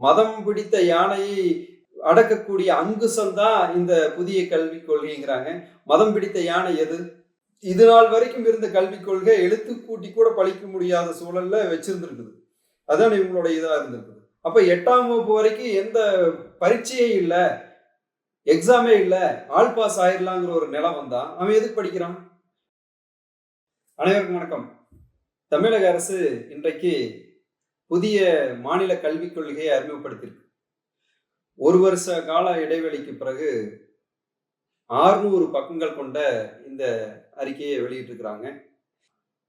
மதம் பிடித்த யானையை அடக்கக்கூடிய அங்குசம் தான் இந்த புதிய கல்விக் கொள்கைங்கிறாங்க. மதம் பிடித்த யானை எது? இது நாள் வரைக்கும் இருந்த கல்விக் கொள்கை எழுத்து கூட்டி கூட பழிக்க முடியாத சூழல்ல வச்சிருந்துருக்குது. அதான் இவங்களோட இதாக இருந்திருக்குது. அப்ப எட்டாம் வகுப்பு வரைக்கும் எந்த பரீட்சையே இல்லை எக்ஸாமே இல்லை ஆல் பாஸ் ஆயிடலாங்கிற ஒரு நிலை வந்தான் அவன் எதுக்கு படிக்கிறான்? அனைவருக்கும் வணக்கம். தமிழக அரசு இன்றைக்கு புதிய மாநில கல்விக் கொள்கையை அறிமுகப்படுத்தியிருக்கு. ஒரு வருஷ கால இடைவெளிக்கு பிறகு ஆறுநூறு பக்கங்கள் கொண்ட இந்த அறிக்கையை வெளியிட்டிருக்கிறாங்க.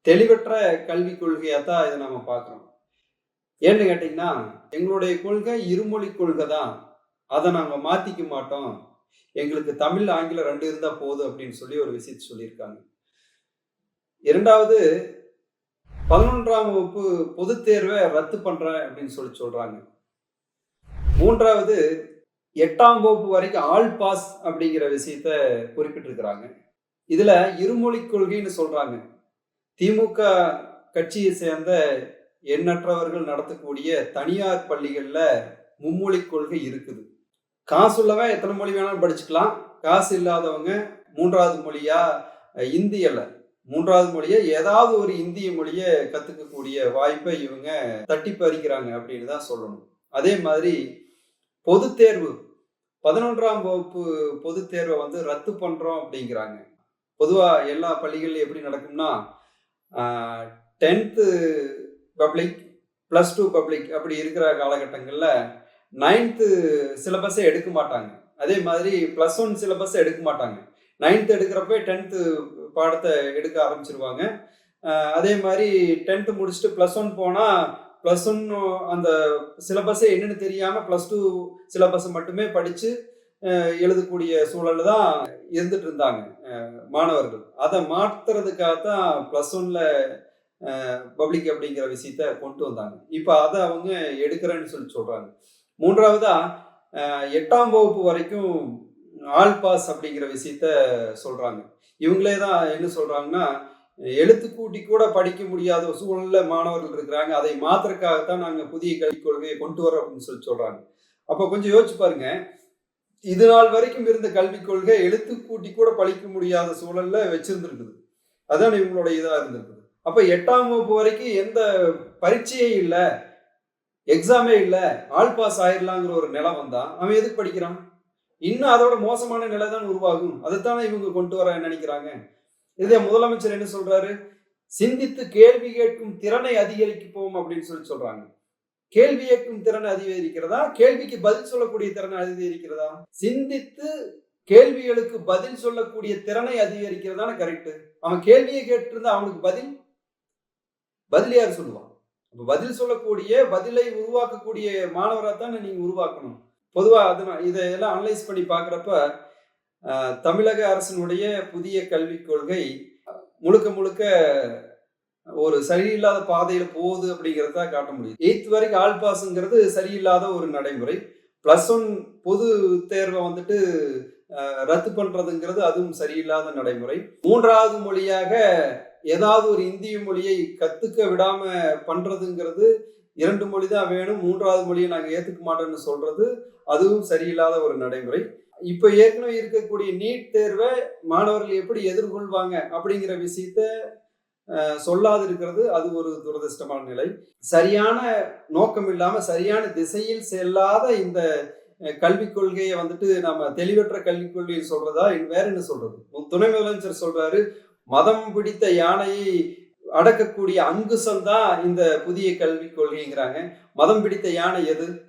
தெளிவற்ற கல்விக் கொள்கையாக தான் இதை நம்ம பார்க்குறோம். ஏன்னு கேட்டிங்கன்னா எங்களுடைய கொள்கை இருமொழி கொள்கை தான். அதை நாங்கள் மாற்றிக்க மாட்டோம். எங்களுக்கு தமிழ் ஆங்கிலம் ரெண்டு இருந்தால் போதும் அப்படின்னு சொல்லி ஒரு விஷயத்தை சொல்லியிருக்காங்க. இரண்டாவது பதினொன்றாம் வகுப்பு பொதுத் தேர்வை ரத்து பண்றேன் அப்படின்னு சொல்லி சொல்றாங்க. மூன்றாவது எட்டாம் வகுப்பு வரைக்கும் ஆல் பாஸ் அப்படிங்கிற விஷயத்த குறிப்பிட்டிருக்கிறாங்க. இதுல இருமொழி கொள்கைன்னு சொல்றாங்க. திமுக கட்சியை சேர்ந்த எண்ணற்றவர்கள் நடத்தக்கூடிய தனியார் பள்ளிகளில் மும்மொழி கொள்கை இருக்குது. காசு உள்ளவன் எத்தனை மொழி வேணாலும் படிச்சுக்கலாம். காசு இல்லாதவங்க மூன்றாவது மொழியா இந்தியில் மூன்றாவது மொழியை ஏதாவது ஒரு இந்திய மொழியை கற்றுக்கக்கூடிய வாய்ப்பை இவங்க தட்டி பறிக்கிறாங்க அப்படின்னு தான் சொல்லணும். அதே மாதிரி பொது தேர்வு பதினொன்றாம் வகுப்பு பொது தேர்வை வந்து ரத்து பண்ணுறோம் அப்படிங்கிறாங்க. பொதுவாக எல்லா பள்ளிகள்லையும் எப்படி நடக்கும்னா tenth public plus two public அப்படி இருக்கிற காலகட்டங்களில் நைன்த்து சிலபஸை எடுக்க மாட்டாங்க. அதே மாதிரி ப்ளஸ் ஒன் சிலபஸை எடுக்க மாட்டாங்க. நைன்த் எடுக்கிறப்ப டென்த்து பாடத்தை எடுக்க ஆரம்பிச்சிருவாங்க. அதே மாதிரி டென்த்து முடிச்சுட்டு ப்ளஸ் ஒன் போனால் ப்ளஸ் ஒன் அந்த சிலபஸே என்னென்னு தெரியாமல் ப்ளஸ் டூ சிலபஸை மட்டுமே படித்து எழுதக்கூடிய சூழல் தான் இருந்துட்டு இருந்தாங்க மாணவர்கள். அதை மாற்றுறதுக்காக தான் ப்ளஸ் ஒன்ல பப்ளிக் அப்படிங்கிற விஷயத்த கொண்டு வந்தாங்க. இப்போ அதை அவங்க எடுக்கிறேன்னு சொல்லி சொல்கிறாங்க மூன்றாவதா எட்டாம் வகுப்பு வரைக்கும் ஆல் பாஸ் அப்படிங்கிற விஷயத்த சொல்கிறாங்க இவங்களே தான் என்ன சொல்கிறாங்கன்னா எழுத்துக்கூட்டி கூட படிக்க முடியாத சூழலில் மாணவர்கள் இருக்கிறாங்க. அதை மாத்திரக்காகத்தான் நாங்கள் புதிய கல்விக் கொள்கையை கொண்டு வரோம் அப்படின்னு சொல்லி சொல்கிறாங்க அப்போ கொஞ்சம் யோசிச்சு பாருங்க. இது நாள் வரைக்கும் இருந்த கல்விக் கொள்கை எழுத்துக்கூட்டி கூட படிக்க முடியாத சூழலில் வச்சிருந்துருக்குது. அதான் இவங்களோட இதாக இருந்திருக்குது. அப்போ எட்டாம் வகுப்பு வரைக்கும் எந்த பரீட்சையே இல்லை எக்ஸாமே இல்லை ஆல் பாஸ் ஆயிடலாங்கிற ஒரு நிலை வந்தால் அவன் எதுக்கு படிக்கிறான்? இன்னும் அதோட மோசமான நிலை தான் உருவாகும். அதைத்தானே இவங்க கொண்டு வர நினைக்கிறாங்க? இதே முதலமைச்சர் என்ன சொல்றாரு? சிந்தித்து கேள்வி கேட்கும் திறனை அதிகரிப்போம் அப்படின்னு சொல்லி சொல்றாங்க. கேள்வி கேட்கும் திறனை அதிகரிக்கிறதா? கேள்விக்கு பதில் சொல்லக்கூடிய திறனை அதிகரிக்கிறதா? சிந்தித்து கேள்விகளுக்கு பதில் சொல்லக்கூடிய திறனை அதிகரிக்கிறதான கரெக்டு அவன் கேள்வியை கேட்டிருந்தா அவனுக்கு பதில்? பதில் யார் சொல்லுவான் பதில் சொல்லக்கூடிய பதிலை உருவாக்கக்கூடிய மாணவராக தானே நீங்க உருவாக்கணும். பொதுவாக அது இதையெல்லாம் அனலைஸ் பண்ணி பார்க்குறப்ப தமிழக அரசினுடைய புதிய கல்விக் கொள்கை முழுக்க முழுக்க ஒரு சரியில்லாத பாதையில போகுது அப்படிங்கிறத காட்ட முடியும் எயித் வரைக்கும் ஆல் பாஸுங்கிறது சரியில்லாத ஒரு நடைமுறை. ப்ளஸ் ஒன் பொது தேர்வை வந்துட்டு ரத்து பண்றதுங்கிறது அதுவும் சரியில்லாத நடைமுறை. மூன்றாவது மொழியாக ஏதாவது ஒரு இந்திய மொழியை கத்துக்க விடாம பண்றதுங்கிறது இரண்டு மொழி தான் வேணும் மூன்றாவது மொழியை நாங்கள் ஏற்றுக்க மாட்டோம்னு சொல்றது அதுவும் சரியில்லாத ஒரு நடைமுறை. இப்போ ஏற்கனவே இருக்கக்கூடிய நீட் தேர்வை மாணவர்கள் எப்படி எதிர்கொள்வாங்க அப்படிங்கிற விஷயத்த சொல்லாது இருக்கிறது அது ஒரு துரதிர்ஷ்டமான நிலை. சரியான நோக்கம் இல்லாமல் சரியான திசையில் செல்லாத இந்த கல்விக் கொள்கையை வந்துட்டு நம்ம தெளிவற்ற கல்விக் கொள்கையை சொல்றதா வேற என்ன சொல்றது? துணை முதலமைச்சர் சொல்றாரு மதம் பிடித்த யானையை அடக்கக்கூடிய அங்குசம் தான் இந்த புதிய கல்விக் கொள்கைங்கிறாங்க. மதம் பிடித்த யானை எது?